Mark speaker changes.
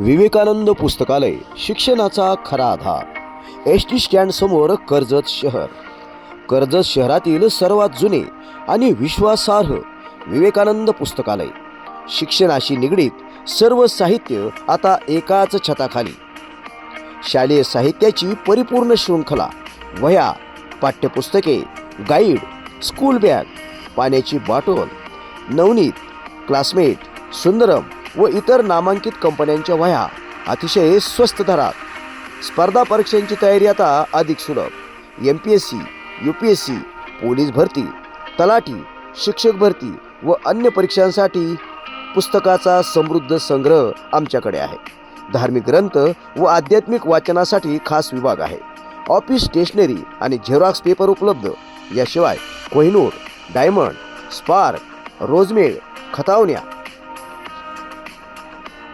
Speaker 1: विवेकानंद पुस्तकालय शिक्षणाचा खरा आधार. एस टी स्टँड समोर कर्जत शहर. कर्जत शहरातील सर्वात जुने आणि विश्वासार्ह विवेकानंद पुस्तकालय. शिक्षणाशी निगडीत सर्व साहित्य आता एकाच छताखाली. शालेय साहित्याची परिपूर्ण शृंखला वह्या पाठ्यपुस्तके गाईड स्कूल बॅग पाण्याची बॉटल नवनीत क्लासमेट सुंदरम व इतर नामांकित कंपन्यांच्या वह्या अतिशय स्वस्त दरात. स्पर्धा परीक्षांची तयारी आता अधिक सुलभ. M P S C U P S C police भरती तलाठी शिक्षक भरती व अन्य परीक्षांसाठी पुस्तकाचा समृद्ध संग्रह आमच्याकडे आहे. धार्मिक ग्रंथ व आध्यात्मिक वाचनासाठी खास विभाग आहे. ऑफिस स्टेशनरी आणि झेरॉक्स पेपर उपलब्ध. याशिवाय कोहिनूर डायमंड स्पार्क रोजमेळ खतावण्या